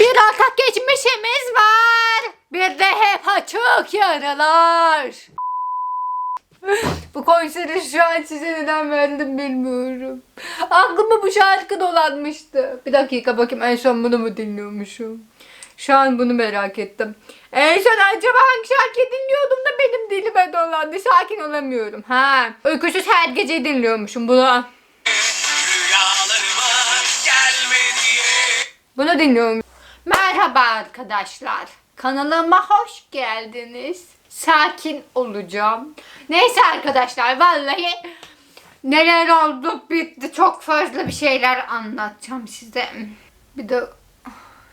Bir ortak geçmişimiz var. Bir de hep açık yaralar. bu konseri şu an size neden verdim bilmiyorum. Aklıma bu şarkı dolanmıştı. Bir dakika bakayım en son bunu mu dinliyormuşum? Şu an bunu merak ettim. En son acaba hangi şarkıyı dinliyordum da benim dilime dolandı. Sakin olamıyorum. Ha, uykusuz her gece dinliyormuşum bunu. Bunu dinliyorum. Merhaba arkadaşlar. Kanalıma hoş geldiniz. Sakin olacağım. Neyse arkadaşlar vallahi neler oldu bitti. Çok fazla bir şeyler anlatacağım size. Bir de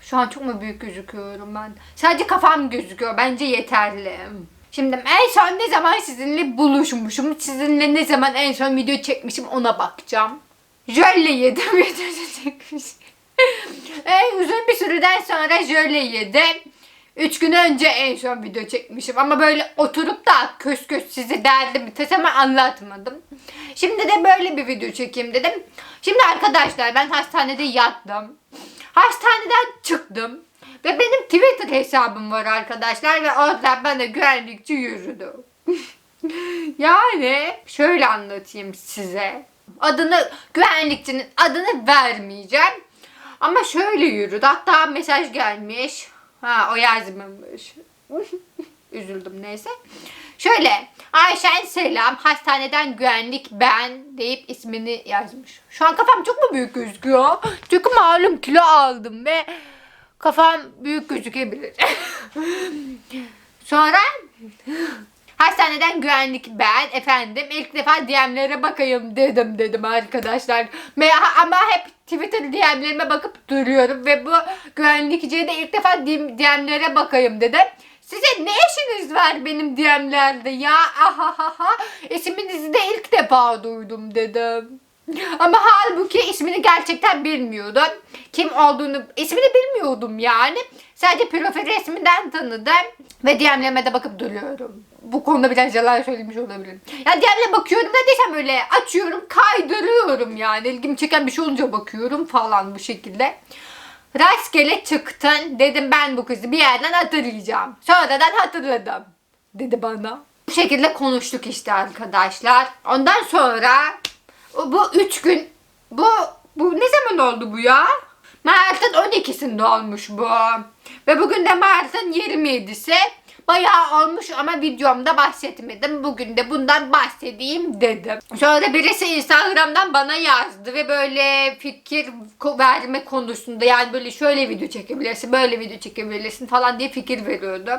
şu an çok mu büyük gözüküyorum ben? Sadece kafam gözüküyor. Bence yeterli. Şimdi en son ne zaman sizinle buluşmuşum? Sizinle ne zaman en son video çekmişim ona bakacağım. Jöle yedim videosu çekmiş. en uzun bir süreden sonra jöle yedim. Üç gün önce en son video çekmişim ama böyle oturup da kös kös size derdim tasama anlatmadım. Şimdi de böyle bir video çekeyim dedim. Şimdi arkadaşlar ben hastanede yattım. Hastaneden çıktım. Ve benim Twitter hesabım var arkadaşlar ve oradan bana güvenlikçi yürüdü. yani şöyle anlatayım size. Adını güvenlikçinin adını vermeyeceğim. Ama şöyle yürüdü. Hatta mesaj gelmiş. Ha o yazmamış. Üzüldüm neyse. Şöyle Ayşen selam hastaneden güvenlik ben deyip ismini yazmış. Şu an kafam çok mu büyük gözüküyor? Çünkü malum kilo aldım ve kafam büyük gözükebilir. Sonra Hastaneden güvenlik ben efendim ilk defa DM'lere bakayım dedim dedim arkadaşlar. Ama hep Twitter DM'lerime bakıp duruyorum ve bu güvenlikçiye de ilk defa DM'lere bakayım dedim. Size ne işiniz var benim DM'lerde ya? Ahahaha. İsminizi de ilk defa duydum dedim. Ama halbuki ismini gerçekten bilmiyordum. Kim olduğunu, ismini bilmiyordum yani. Sadece profil resminden tanıdım. Ve DM'lerime bakıp duruyorum. Bu konuda biraz yalan söylemiş olabilirim. Ya DM'le bakıyorum ne desem öyle açıyorum kaydırıyorum yani. İlgimi çeken bir şey olunca bakıyorum falan bu şekilde. Rastgele çıktın. Dedim ben bu kızı bir yerden hatırlayacağım. Sonradan hatırladım. Dedi bana. Bu şekilde konuştuk işte arkadaşlar. Ondan sonra bu üç gün bu bu ne zaman oldu bu ya? Mart'ın 12'sinde olmuş bu. Ve bugün de Mart'ın 27'si. Bayağı olmuş ama videomda bahsetmedim. Bugün de bundan bahsedeyim dedim. Sonra birisi Instagram'dan bana yazdı ve böyle fikir verme konusunda yani böyle şöyle video çekebilirsin, böyle video çekebilirsin falan diye fikir veriyordu.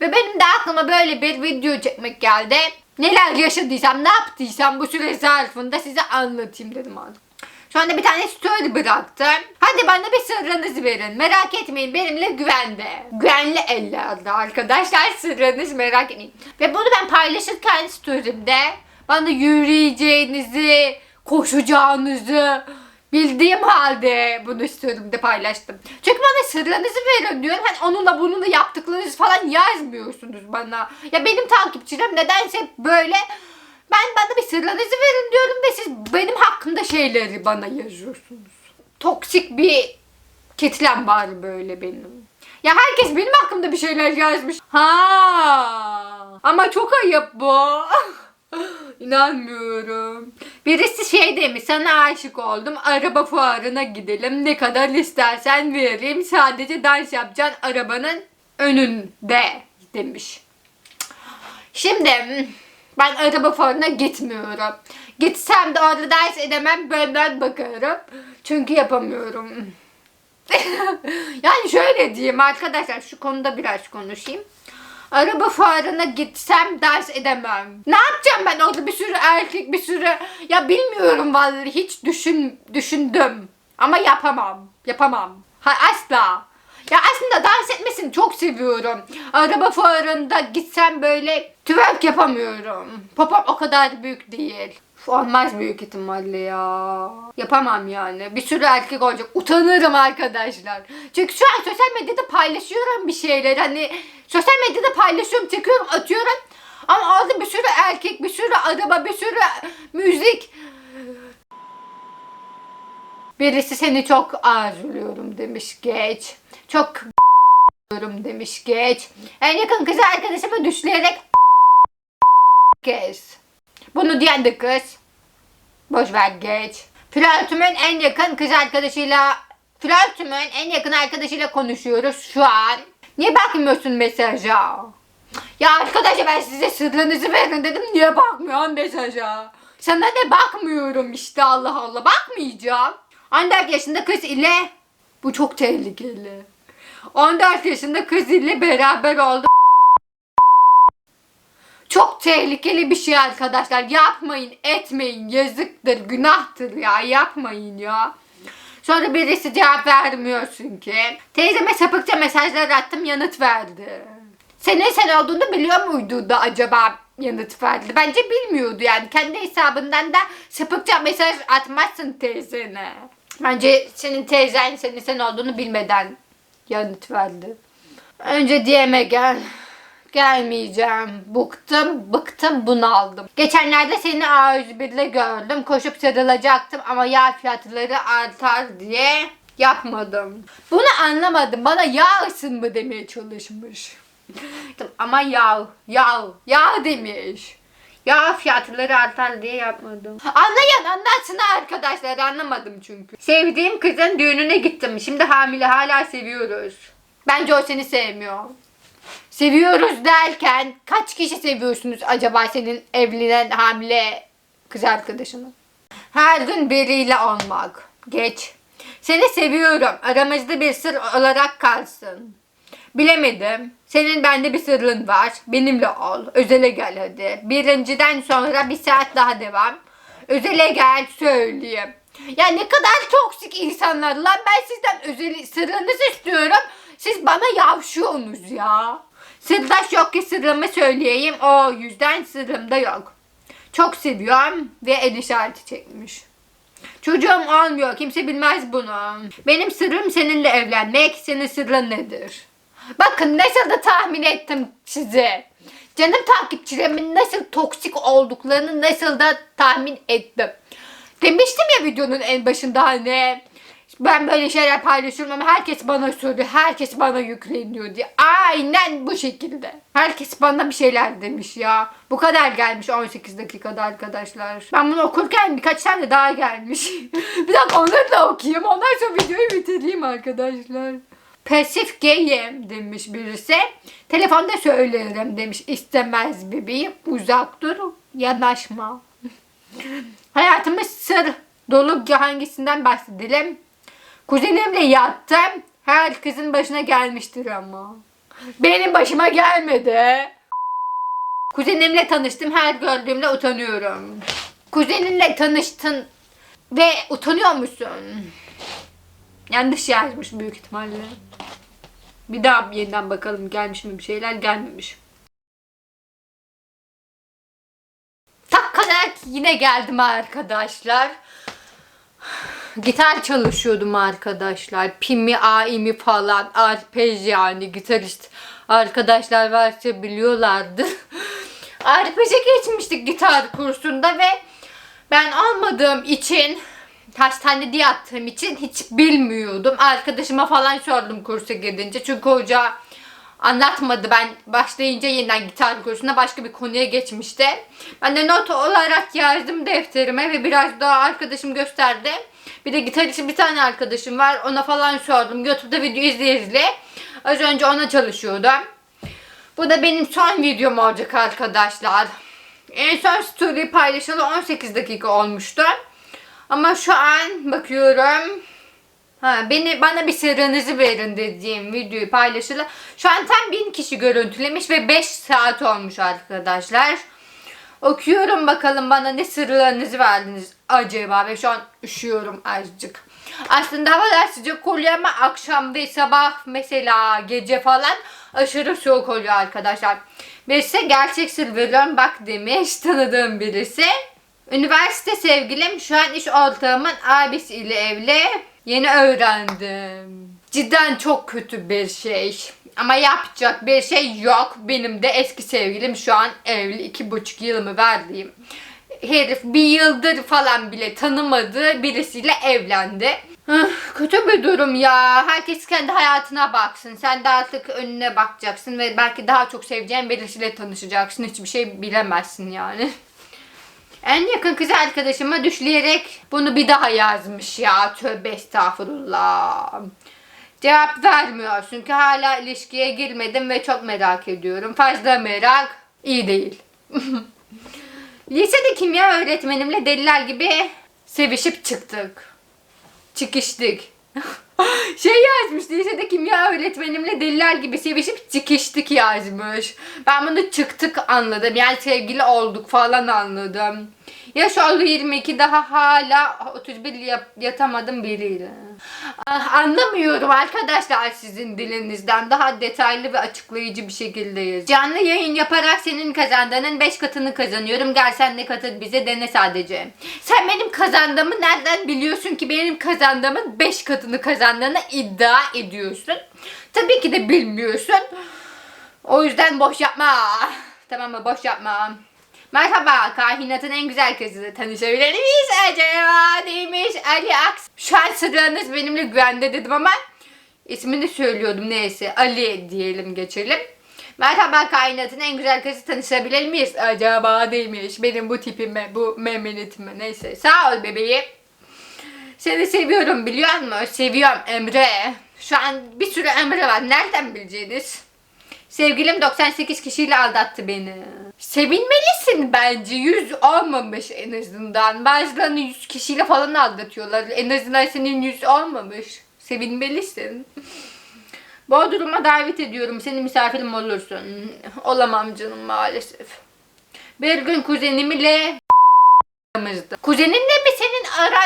Ve benim de aklıma böyle bir video çekmek geldi. Neler yaşadıysam, ne yaptıysam bu süre zarfında size anlatayım dedim artık. Şu anda bir tane story bıraktım. Hadi bana bir sırrınızı verin. Merak etmeyin benimle güvende. Güvenli ellerde arkadaşlar sırrınız merak etmeyin. Ve bunu ben paylaşırken story'imde bana yürüyeceğinizi, koşacağınızı bildiğim halde bunu story'imde paylaştım. Çünkü bana sırrınızı verin diyorum. Hani onunla bununla yaptıklarınızı falan yazmıyorsunuz bana. Ya benim takipçilerim nedense hep böyle ben bana bir sırlarınızı verin diyorum ve siz benim hakkımda şeyleri bana yazıyorsunuz. Toksik bir kitlem var böyle benim. Ya herkes benim hakkımda bir şeyler yazmış. Ha. Ama çok ayıp bu. İnanmıyorum. Birisi şey demiş sana aşık oldum araba fuarına gidelim ne kadar istersen vereyim sadece dans yapacaksın arabanın önünde demiş. Şimdi ben araba fuarına gitmiyorum. Gitsem de orada ders edemem benden bakarım. Çünkü yapamıyorum. yani şöyle diyeyim arkadaşlar şu konuda biraz konuşayım. Araba fuarına gitsem ders edemem. Ne yapacağım ben orada bir sürü erkek bir sürü ya bilmiyorum vallahi hiç düşün düşündüm ama yapamam. Yapamam. Ha, asla. Ya aslında dans etmesini çok seviyorum. Araba fuarında gitsem böyle twerk yapamıyorum. Popom o kadar büyük değil. Olmaz büyük ihtimalle ya. Yapamam yani. Bir sürü erkek olacak. Utanırım arkadaşlar. Çünkü şu an sosyal medyada paylaşıyorum bir şeyler. Hani sosyal medyada paylaşıyorum, çekiyorum, atıyorum. Ama orada bir sürü erkek, bir sürü araba, bir sürü müzik. Birisi seni çok arzuluyorum demiş geç. Çok diyorum demiş geç. En yakın kız arkadaşımı düşleyerek geç. Bunu diyen de kız. Boş ver geç. Flörtümün en yakın kız arkadaşıyla Flörtümün en yakın arkadaşıyla konuşuyoruz şu an. Niye bakmıyorsun mesaja? Ya arkadaşlar ben size sırrınızı verin dedim. Niye bakmıyorsun mesaja? Sana ne bakmıyorum işte Allah Allah. Bakmayacağım. 14 yaşında kız ile bu çok tehlikeli. 14 yaşında kız ile beraber oldu. Çok tehlikeli bir şey arkadaşlar. Yapmayın, etmeyin. Yazıktır, günahtır ya. Yapmayın ya. Sonra birisi cevap vermiyorsun ki. Teyzeme sapıkça mesajlar attım yanıt verdi. Senin sen olduğunu biliyor muydu da acaba yanıt verdi? Bence bilmiyordu yani. Kendi hesabından da sapıkça mesaj atmazsın teyzene. Bence senin teyzen senin sen olduğunu bilmeden yanıt verdi. Önce DM'e gel. Gelmeyeceğim. Bıktım, bıktım, bunaldım. Geçenlerde seni A101'de gördüm. Koşup sarılacaktım ama yağ fiyatları artar diye yapmadım. Bunu anlamadım. Bana yağ mı demeye çalışmış. ama yağ, yağ, yağ demiş. Yağ fiyatları artar diye yapmadım. Anlayan anlatsın arkadaşlar anlamadım çünkü. Sevdiğim kızın düğününe gittim. Şimdi hamile hala seviyoruz. Bence o seni sevmiyor. Seviyoruz derken kaç kişi seviyorsunuz acaba senin evlenen hamile kız arkadaşını? Her gün biriyle olmak. Geç. Seni seviyorum. Aramızda bir sır olarak kalsın. Bilemedim. Senin bende bir sırrın var. Benimle ol. Özele gel hadi. Birinciden sonra bir saat daha devam. Özele gel söyleyeyim. Ya ne kadar toksik insanlar lan ben sizden özel sırrınızı istiyorum. Siz bana yavşıyorsunuz ya. Sırdaş yok ki sırrımı söyleyeyim. O yüzden sırrım da yok. Çok seviyorum ve el işareti çekmiş. Çocuğum olmuyor. Kimse bilmez bunu. Benim sırrım seninle evlenmek. Senin sırrın nedir? Bakın nasıl da tahmin ettim size. Canım takipçilerimin nasıl toksik olduklarını nasıl da tahmin ettim. Demiştim ya videonun en başında hani ben böyle şeyler paylaşıyorum ama herkes bana söylüyor. Herkes bana yükleniyor diye. Aynen bu şekilde. Herkes bana bir şeyler demiş ya. Bu kadar gelmiş 18 dakikada arkadaşlar. Ben bunu okurken birkaç tane daha gelmiş. bir dakika onları da okuyayım. Ondan sonra videoyu bitireyim arkadaşlar. Pasif gayim demiş birisi. Telefonda söylerim demiş. İstemez bebeğim. Uzak dur. Yanaşma. Hayatımız sır dolu hangisinden bahsedelim? Kuzenimle yattım. Herkesin başına gelmiştir ama. Benim başıma gelmedi. Kuzenimle tanıştım. Her gördüğümde utanıyorum. Kuzeninle tanıştın ve utanıyor musun? Yanlış yazmış büyük ihtimalle. Bir daha yeniden bakalım gelmiş mi bir şeyler gelmemiş. Tak kadar yine geldim arkadaşlar. Gitar çalışıyordum arkadaşlar. Pimi, aimi falan. Arpej yani gitarist arkadaşlar varsa biliyorlardır. Arpej'e geçmiştik gitar kursunda ve ben almadığım için hastanede yattığım için hiç bilmiyordum. Arkadaşıma falan sordum kursa gidince. Çünkü hoca anlatmadı. Ben başlayınca yeniden gitar kursuna başka bir konuya geçmişti. Ben de not olarak yazdım defterime ve biraz daha arkadaşım gösterdi. Bir de gitar için bir tane arkadaşım var. Ona falan sordum. YouTube'da video izle izle. Az önce ona çalışıyordum. Bu da benim son videom olacak arkadaşlar. En son story paylaşalı 18 dakika olmuştu. Ama şu an bakıyorum. Ha, beni bana bir sırrınızı verin dediğim videoyu paylaşılı. Şu an tam 1000 kişi görüntülemiş ve 5 saat olmuş arkadaşlar. Okuyorum bakalım bana ne sırlarınızı verdiniz acaba ve şu an üşüyorum azıcık. Aslında havalar sıcak oluyor ama akşam ve sabah mesela gece falan aşırı soğuk oluyor arkadaşlar. Birisi gerçek veriyorum bak demiş tanıdığım birisi. Üniversite sevgilim şu an iş ortağımın abisiyle evli. Yeni öğrendim. Cidden çok kötü bir şey. Ama yapacak bir şey yok. Benim de eski sevgilim şu an evli. iki buçuk yılımı verdiğim. Herif bir yıldır falan bile tanımadığı birisiyle evlendi. Kötü bir durum ya. Herkes kendi hayatına baksın. Sen de artık önüne bakacaksın ve belki daha çok seveceğin birisiyle tanışacaksın. Hiçbir şey bilemezsin yani. En yakın kız arkadaşıma düşleyerek bunu bir daha yazmış ya. Tövbe estağfurullah. Cevap vermiyor çünkü hala ilişkiye girmedim ve çok merak ediyorum. Fazla merak iyi değil. Lisede kimya öğretmenimle deliler gibi sevişip çıktık. Çıkıştık. şey yazmış lisede kimya öğretmenimle deliler gibi sevişip çıkıştık yazmış. Ben bunu çıktık anladım. Yani sevgili olduk falan anladım. Yaş oldu 22 daha hala 31 yap- yatamadım biriyle. Ah, anlamıyorum arkadaşlar sizin dilinizden. Daha detaylı ve açıklayıcı bir şekilde yaz. Canlı yayın yaparak senin kazandığının 5 katını kazanıyorum. Gel sen ne katı bize dene sadece. Sen benim kazandığımı nereden biliyorsun ki benim kazandığımın 5 katını kazandığını iddia ediyorsun. Tabii ki de bilmiyorsun. O yüzden boş yapma. Tamam mı? Boş yapma. Merhaba, kainatın en güzel kızı. Tanışabilir miyiz acaba? Neymiş? Ali Aks. Şu an sırlarınız benimle güvende dedim ama ismini söylüyordum neyse. Ali diyelim geçelim. Merhaba kainatın en güzel kızı tanışabilir miyiz? Acaba neymiş? Benim bu tipime, bu memenetime neyse. Sağ ol bebeğim. Seni seviyorum biliyor musun? Seviyorum Emre. Şu an bir sürü Emre var. Nereden bileceğiniz? Sevgilim 98 kişiyle aldattı beni. Sevinmelisin bence. 100 olmamış en azından. Bazılarını 100 kişiyle falan aldatıyorlar. En azından senin 100 olmamış. Sevinmelisin. Bodrum'a davet ediyorum. Senin misafirim olursun. Olamam canım maalesef. Bir gün kuzenimle Kuzeninle mi senin ara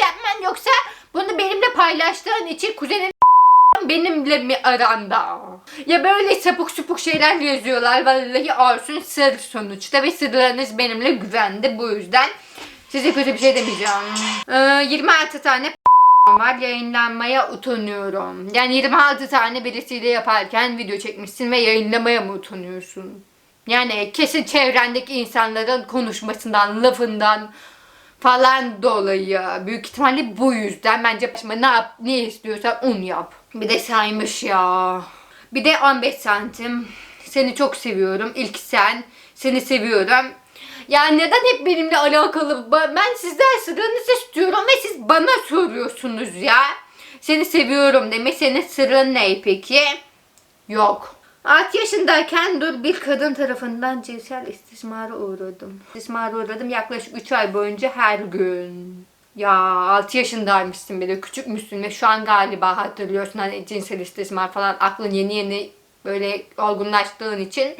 yapman yoksa bunu benimle paylaştığın için kuzenin benimle mi aranda? Ya böyle sapık supuk şeyler yazıyorlar. Vallahi olsun sır sonuçta ve sırlarınız benimle güvende bu yüzden. Size kötü bir şey demeyeceğim. Ee, 26 tane var yayınlanmaya utanıyorum. Yani 26 tane birisiyle yaparken video çekmişsin ve yayınlamaya mı utanıyorsun? Yani kesin çevrendeki insanların konuşmasından, lafından falan dolayı. Büyük ihtimalle bu yüzden bence ne yap, ne istiyorsan onu yap. Bir de saymış ya. Bir de 15 santim. Seni çok seviyorum. İlk sen. Seni seviyorum. Ya neden hep benimle alakalı? Ben sizden sırrınızı istiyorum ve siz bana soruyorsunuz ya. Seni seviyorum demek. Senin sırrın ne peki? Yok. 6 yaşındayken dur bir kadın tarafından cinsel istismara uğradım. İstismara uğradım yaklaşık 3 ay boyunca her gün. Ya 6 yaşındaymışsın bir de küçükmüşsün ve şu an galiba hatırlıyorsun hani cinsel istismar falan aklın yeni yeni böyle olgunlaştığın için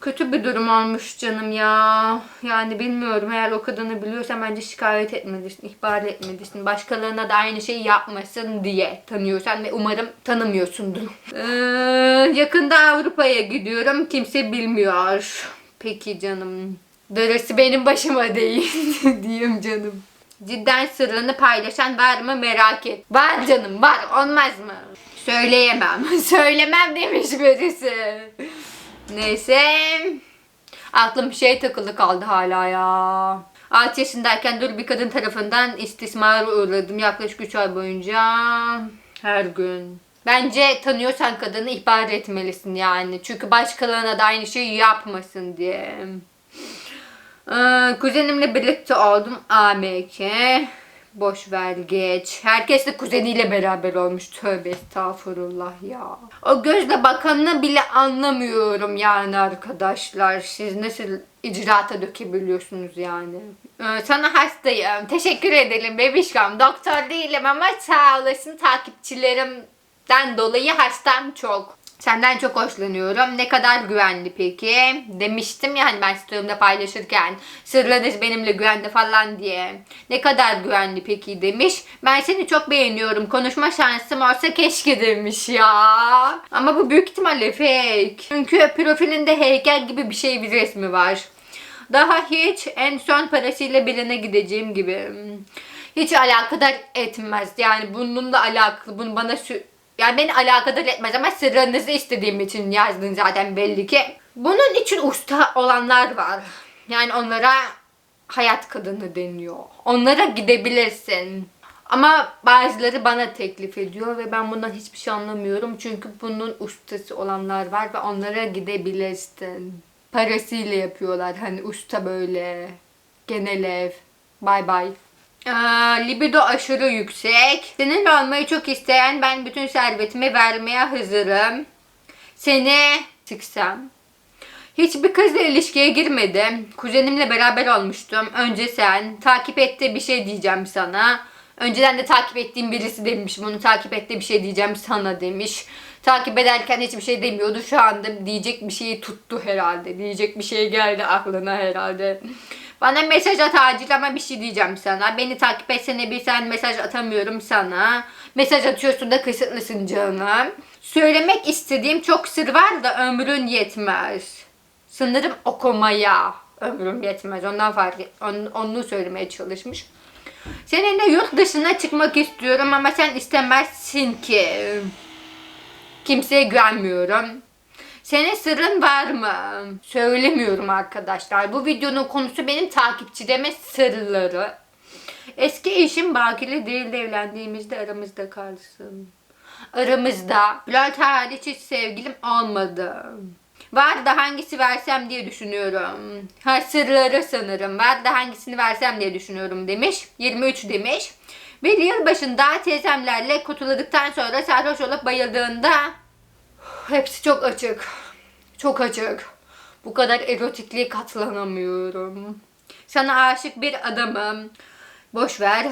kötü bir durum olmuş canım ya. Yani bilmiyorum eğer o kadını biliyorsan bence şikayet etmelisin, ihbar etmelisin. Başkalarına da aynı şeyi yapmasın diye tanıyorsan ve umarım tanımıyorsundur. Ee, yakında Avrupa'ya gidiyorum. Kimse bilmiyor. Peki canım. Darısı benim başıma değil diyeyim canım. Cidden sırrını paylaşan var mı merak et. Var canım var olmaz mı? Söyleyemem. Söylemem demiş birisi. Neyse. Aklım bir şey takılı kaldı hala ya. 6 yaşındayken dur bir kadın tarafından istismara uğradım yaklaşık 3 ay boyunca. Her gün. Bence tanıyorsan kadını ihbar etmelisin yani. Çünkü başkalarına da aynı şeyi yapmasın diye. Ee, kuzenimle birlikte oldum. AMK. Boş ver geç. Herkes de kuzeniyle beraber olmuş. Tövbe estağfurullah ya. O gözle bakanını bile anlamıyorum yani arkadaşlar. Siz nasıl icraata dökebiliyorsunuz yani. Ee, sana hastayım. Teşekkür ederim bebişkom. Doktor değilim ama sağ olasın takipçilerimden dolayı hastam çok. Senden çok hoşlanıyorum. Ne kadar güvenli peki? Demiştim ya hani ben story'imde paylaşırken sırlarınız benimle güvende falan diye. Ne kadar güvenli peki demiş. Ben seni çok beğeniyorum. Konuşma şansım olsa keşke demiş ya. Ama bu büyük ihtimalle fake. Çünkü profilinde heykel gibi bir şey bir resmi var. Daha hiç en son parasıyla birine gideceğim gibi. Hiç alakadar etmez. Yani bununla alakalı. Bunu bana sü- yani beni alakadar etmez ama sırrınızı istediğim için yazdın zaten belli ki. Bunun için usta olanlar var. Yani onlara hayat kadını deniyor. Onlara gidebilirsin. Ama bazıları bana teklif ediyor ve ben bundan hiçbir şey anlamıyorum. Çünkü bunun ustası olanlar var ve onlara gidebilirsin. Parasıyla yapıyorlar hani usta böyle. Genel ev. Bay bay. Aa, libido aşırı yüksek. Seninle olmayı çok isteyen ben bütün servetimi vermeye hazırım. Seni sıksam. Hiçbir kızla ilişkiye girmedim. Kuzenimle beraber olmuştum. Önce sen. Takip etti bir şey diyeceğim sana. Önceden de takip ettiğim birisi demiş. Bunu takip etti bir şey diyeceğim sana demiş. Takip ederken hiçbir şey demiyordu. Şu anda diyecek bir şeyi tuttu herhalde. Diyecek bir şey geldi aklına herhalde. Bana mesaj at acil ama bir şey diyeceğim sana. Beni takip etsene bir sen mesaj atamıyorum sana. Mesaj atıyorsun da kısıtlısın canım. Söylemek istediğim çok sır var da ömrün yetmez. Sanırım okumaya ömrüm yetmez. Ondan fark onu, onu söylemeye çalışmış. Seninle yurt dışına çıkmak istiyorum ama sen istemezsin ki. Kimseye güvenmiyorum. Senin sırrın var mı? Söylemiyorum arkadaşlar. Bu videonun konusu benim takipçileme sırları. Eski eşim bakire değil de evlendiğimizde aramızda kalsın. Aramızda. Bülent hariç hiç sevgilim olmadı. Var da hangisi versem diye düşünüyorum. Ha sırları sanırım. Var da hangisini versem diye düşünüyorum demiş. 23 demiş. Bir yıl başında teyzemlerle kutuladıktan sonra sarhoş olup bayıldığında hepsi çok açık. Çok açık. Bu kadar erotikliğe katlanamıyorum. Sana aşık bir adamım. Boş ver.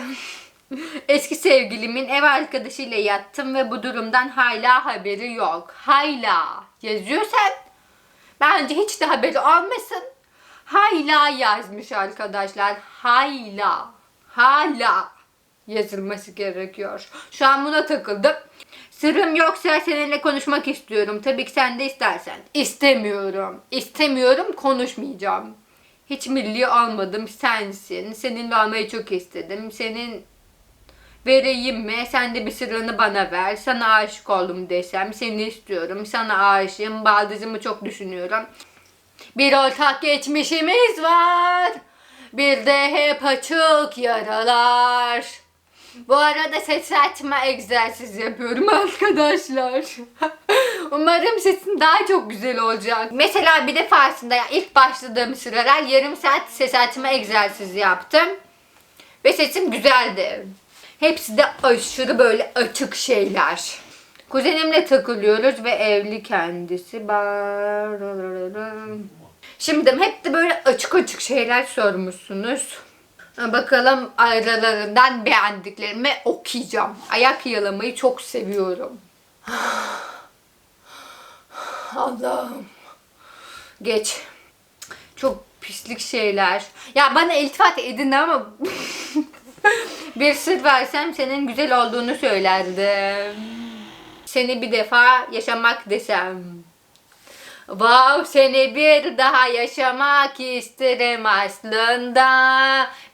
Eski sevgilimin ev arkadaşıyla yattım ve bu durumdan hala haberi yok. Hala yazıyorsan bence hiç de haberi olmasın. Hala yazmış arkadaşlar. Hala. Hala yazılması gerekiyor. Şu an buna takıldım. Sırrım yoksa seninle konuşmak istiyorum. Tabii ki sen de istersen. İstemiyorum. İstemiyorum konuşmayacağım. Hiç milli olmadım sensin. Seninle olmayı çok istedim. Senin vereyim mi? Sen de bir sırrını bana ver. Sana aşık oldum desem. Seni istiyorum. Sana aşığım. Baldızımı çok düşünüyorum. Bir ortak geçmişimiz var. Bir de hep açık yaralar. Bu arada ses egzersizi yapıyorum arkadaşlar. Umarım sesim daha çok güzel olacak. Mesela bir defasında ya ilk başladığım sıralar yarım saat ses egzersizi yaptım. Ve sesim güzeldi. Hepsi de aşırı böyle açık şeyler. Kuzenimle takılıyoruz ve evli kendisi. Şimdi hep de böyle açık açık şeyler sormuşsunuz. Bakalım aralarından beğendiklerimi okuyacağım. Ayak yalamayı çok seviyorum. Allah'ım. Geç. Çok pislik şeyler. Ya bana iltifat edin ama bir sır versem senin güzel olduğunu söylerdim. Seni bir defa yaşamak desem. Wow seni bir daha yaşamak isterim aslında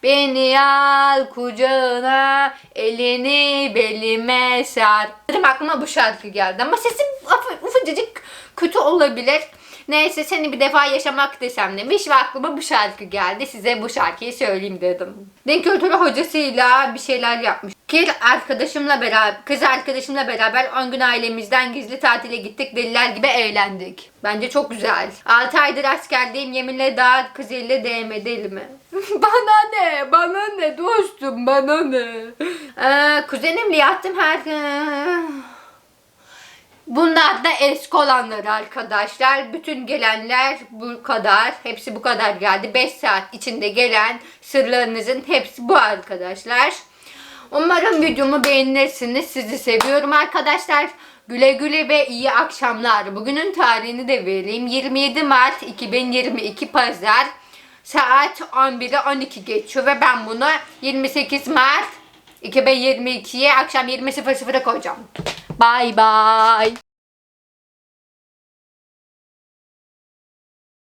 Beni al kucağına elini belime sar Dedim aklıma bu şarkı geldi ama sesim uf- ufacıcık kötü olabilir Neyse seni bir defa yaşamak desem demiş ve aklıma bu şarkı geldi. Size bu şarkıyı söyleyeyim dedim. Din kültürü hocasıyla bir şeyler yapmış. Kız arkadaşımla beraber, kız arkadaşımla beraber 10 gün ailemizden gizli tatile gittik. Deliler gibi eğlendik. Bence çok güzel. 6 aydır askerdeyim. Yeminle daha kız elle değmedi mi? bana ne? Bana ne dostum? Bana ne? Ee, kuzenimle yattım her Bunlar da eski olanları arkadaşlar. Bütün gelenler bu kadar. Hepsi bu kadar geldi. 5 saat içinde gelen sırlarınızın hepsi bu arkadaşlar. Umarım videomu beğenirsiniz. Sizi seviyorum arkadaşlar. Güle güle ve iyi akşamlar. Bugünün tarihini de vereyim. 27 Mart 2022 Pazar. Saat 11'e 12 geçiyor ve ben bunu 28 Mart 2022'ye akşam 20.00'a koyacağım. Bye bye.